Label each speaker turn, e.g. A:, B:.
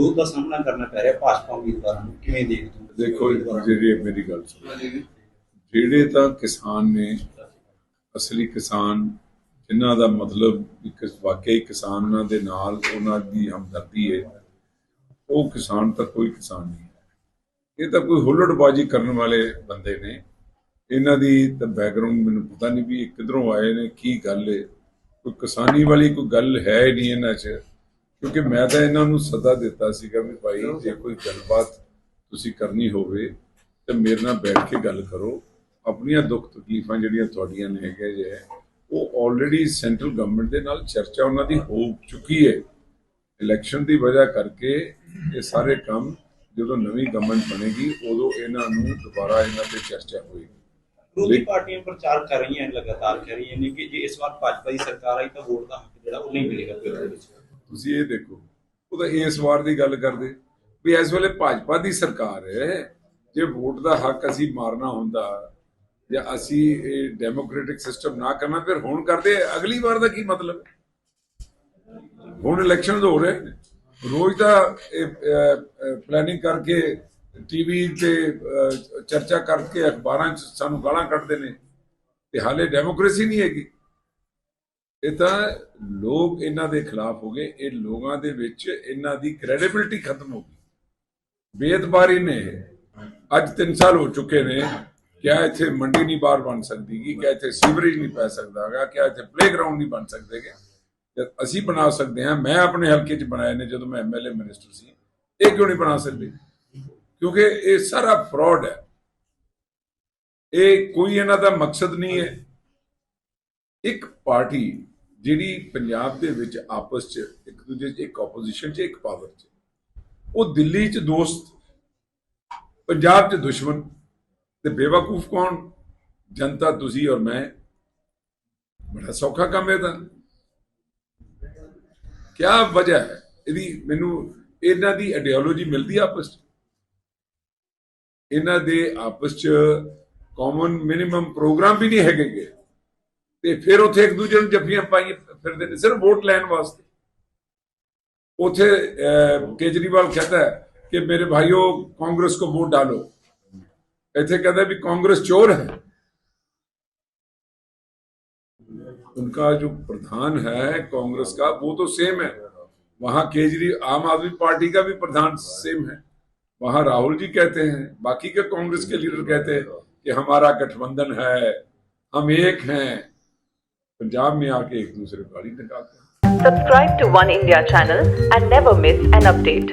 A: ਵਿਰੋਧ ਦਾ ਸਾਹਮਣਾ ਕਰਨਾ ਪੈ ਰਿਹਾ ਭਾਜਪਾ ਉਮੀਦਵਾਰਾਂ ਨੂੰ। ਕਿਵੇਂ ਦੇਖਦੇ ਹੋ
B: ਦੇਖੋ? ਜਿਹੜੀ ਮੇਰੀ ਗੱਲ ਸੁਣੋ। ਜਿਹੜੇ ਤਾਂ ਕਿਸਾਨ ਨੇ ਅਸਲੀ ਕਿਸਾਨ ਜਿਨ੍ਹਾਂ ਦਾ ਮਤਲਬ ਇੱਕ ਵਾਕਈ ਕਿਸਾਨਾਂ ਦੇ ਨਾਲ ਉਹਨਾਂ ਦੀ ਹਮਦਰਦੀ ਹੈ ਉਹ ਕਿਸਾਨ ਤਾਂ ਕੋਈ ਕਿਸਾਨ ਨਹੀਂ ਹੈ। ਇਹ ਤਾਂ ਕੋਈ ਹੁੱਲੜਬਾਜੀ ਕਰਨ ਵਾਲੇ ਬੰਦੇ ਨੇ। ਇਹਨਾਂ ਦੀ ਤਾਂ ਬੈਕਗ੍ਰਾਉਂਡ ਮੈਨੂੰ ਪਤਾ ਨਹੀਂ ਵੀ ਇਹ ਕਿੱਧਰੋਂ ਆਏ ਨੇ ਕੀ ਗੱਲ ਹੈ। ਕੋਈ ਕਿਸਾਨੀ ਵਾਲੀ ਕੋਈ ਗੱਲ ਹੀ ਨਹੀਂ ਇਹਨਾਂ 'ਚ। ਕਿਉਂਕਿ ਮੈਂ ਤਾਂ ਇਹਨਾਂ ਨੂੰ ਸੱਦਾ ਦਿੱਤਾ ਸੀਗਾ ਵੀ ਭਾਈ ਜੇ ਕੋਈ ਗੱਲਬਾਤ ਤੁਸੀਂ ਕਰਨੀ ਹੋਵੇ ਤੇ ਮੇਰੇ ਨਾਲ ਬੈਠ ਕੇ ਗੱਲ ਕਰੋ। ਆਪਣੀਆਂ ਦੁੱਖ ਤਕਲੀਫਾਂ ਜਿਹੜੀਆਂ ਤੁਹਾਡੀਆਂ ਨੇ ਹੈਗੇ ਜੇ ਉਹ ਆਲਰੇਡੀ ਸੈਂਟਰਲ ਗਵਰਨਮੈਂਟ ਦੇ ਨਾਲ ਚਰਚਾ ਉਹਨਾਂ ਦੀ ਹੋ ਚੁੱਕੀ ਹੈ ਇਲੈਕਸ਼ਨ ਦੀ ਵਜ੍ਹਾ ਕਰਕੇ ਇਹ ਸਾਰੇ ਕੰਮ ਜਦੋਂ ਨਵੀਂ ਗਵਰਨਮੈਂਟ ਬਣੇਗੀ ਉਦੋਂ ਇਹਨਾਂ ਨੂੰ ਦੁਬਾਰਾ ਇਹਨਾਂ ਤੇ ਚਰਚਾ ਹੋਏਗੀ।
A: ਵਿਰੋਧੀ ਪਾਰਟੀਆਂ ਪ੍ਰਚਾਰ ਕਰ ਰਹੀਆਂ ਨੇ ਲਗਾਤਾਰ ਕਰ ਰਹੀਆਂ ਨੇ ਕਿ ਜੇ ਇਸ ਵਾਰ ਭਾਜਪਾ ਦੀ ਸਰਕਾਰ ਆਈ ਤਾਂ ਵੋਟ ਦਾ ਹੱਕ ਜਿਹੜਾ ਉਹ ਨਹੀਂ ਮਿਲੇਗਾ ਪਿੰਡ ਦੇ ਵਿੱਚ।
B: ਤੁਸੀਂ ਇਹ ਦੇਖੋ, ਉਹ ਤਾਂ ਇਸ ਵਾਰ ਦੀ ਗੱਲ ਕਰਦੇ। ਵੀ ਇਸ ਵੇਲੇ ਭਾਜਪਾ ਦੀ ਸਰਕਾਰ ਹੈ, ਜੇ ਵੋਟ ਦਾ ਹੱਕ ਅਸੀਂ ਮਾਰਨਾ ਹੁੰਦਾ, ਜਾਂ ਅਸੀਂ ਇਹ ਡੈਮੋਕ੍ਰੈਟਿਕ ਸਿਸਟਮ ਨਾ ਕਰਨਾ, ਫਿਰ ਹੁਣ ਕਰਦੇ ਅਗਲੀ ਵਾਰ ਦਾ ਕੀ ਮਤਲਬ? ਹੁਣ ਇਲੈਕਸ਼ਨਸ ਹੋ ਰਹੇ ਨੇ। ਰੋਜ਼ ਦਾ ਪਲੈਨਿੰਗ ਕਰਕੇ ਟੀਵੀ ਤੇ ਚਰਚਾ ਕਰਕੇ ਅਖਬਾਰਾਂ 'ਚ ਸਾਨੂੰ ਗਾਲਾਂ ਕੱਢਦੇ ਨੇ। ਤੇ ਹਾਲੇ ਡੈਮੋਕ੍ਰੇਸੀ ਨਹੀਂ ਹੈਗੀ। ਇਹ ਤਾਂ ਲੋਕ ਇਹਨਾਂ ਦੇ ਖਿਲਾਫ ਹੋ ਗਏ, ਇਹ ਲੋਕਾਂ ਦੇ ਵਿੱਚ ਇਹਨਾਂ ਦੀ ਕ੍ਰੈਡੀਬਿਲਟੀ ਖਤਮ ਹੋ ਗਈ। ਬੇਇਤਬਾਰੀ ਨੇ ਅੱਜ 3 ਸਾਲ ਹੋ ਚੁੱਕੇ ਨੇ, ਕਿਆ ਇੱਥੇ ਮੰਡੀ ਨਹੀਂ ਬਾਹਰ ਬਣ ਸਕਦੀ ਗੀ, ਕਿਆ ਇੱਥੇ ਸੀਵਰੇਜ ਨਹੀਂ ਪੈ ਸਕਦਾਗਾ ਕਿਆ ਇੱਥੇ ਪਲੇਗਰਾਉਂਡ ਨਹੀਂ ਬਣ ਸਕਦੇਗੇ ਤੇ ਅਸੀਂ ਬਣਾ ਸਕਦੇ ਹਾਂ, ਮੈਂ ਆਪਣੇ ਹਲਕੇ 'ਚ ਬਣਾਏ ਨੇ, ਜਦੋਂ ਮੈਂ ਐਮਐਲਏ ਮਿਨਿਸਟਰ ਸੀ, ਇਹ ਕਿਉਂ ਨਹੀਂ ਬਣਾ ਸਕਦੇ? ਕਿਉਂਕਿ ਇਹ ਸਾਰਾ ਫਰਾਡ ਹੈ। ਇਹ ਕੋਈ ਇਹਨਾਂ ਦਾ ਮਕਸਦ ਨਹੀਂ ਹੈ। ਇੱਕ ਪਾਰਟੀ ਜਿਹੜੀ ਪੰਜਾਬ ਦੇ ਵਿੱਚ ਆਪਸ 'ਚ, ਇੱਕ ਦੂਜੇ 'ਚ, ਇੱਕ ਆਪੋਜੀਸ਼ਨ 'ਚ, ਇੱਕ ਪਾਵਰ 'ਚ, ਉਹ ਦਿੱਲੀ 'ਚ ਦੋਸਤ, ਪੰਜਾਬ 'ਚ ਦੁਸ਼ਮਣ ਤੇ ਬੇਵਕੂਫ ਕੌਣ? ਜਨਤਾ ਤੁਸੀਂ ਔਰ ਮੈਂ। ਬੜਾ ਸੌਖਾ ਕੰਮ ਹੈ ਤਾਂ। ਕਿਆ ਵਜ੍ਹਾ ਹੈ? ਇਹਦੀ ਮੈਨੂੰ, ਇਹਨਾਂ ਦੀ ਆਈਡੀਓਲੋਜੀ ਮਿਲਦੀ ਆਪਸ 'ਚ? ਇਹਨਾਂ ਦੇ ਆਪਸ 'ਚ ਕਾਮਨ ਮਿਨੀਮਮ ਪ੍ਰੋਗਰਾਮ ਵੀ ਨਹੀਂ ਹੈਗੇ ਤੇ ਫਿਰ ਉੱਥੇ ਇੱਕ ਦੂਜੇ ਨੂੰ ਜੱਫੀਆਂ ਪਾਈ ਫਿਰਦੇ ਨੇ, ਸਿਰਫ ਵੋਟ ਲੈਣ ਵਾਸਤੇ। ਉਥੇ ਕੇਜਰੀਵਾਲ ਕਹਤਾ ਹੈ ਕਿ ਮੇਰੇ ਭਾਈਓ, ਕਾਂਗਰਸ ਕੋ ਵੋਟ ਡਾਲੋ। ਇੱਥੇ ਕਹਿੰਦਾ ਵੀ ਕਾंग्रेस चोर है उनका जो प्रधान है कांग्रेस का वो तो सेम है वहाँ केजरी आम आदमी पार्टी का भी प्रधान सेम है वहाँ राहुल जी कहते हैं बाकी के कांग्रेस के लीडर कहते हैं कि हमारा गठबंधन है हम एक हैं पंजाब में आके एक दूसरे को गाली निकालते हैं
C: Subscribe to One India channel and never miss an update.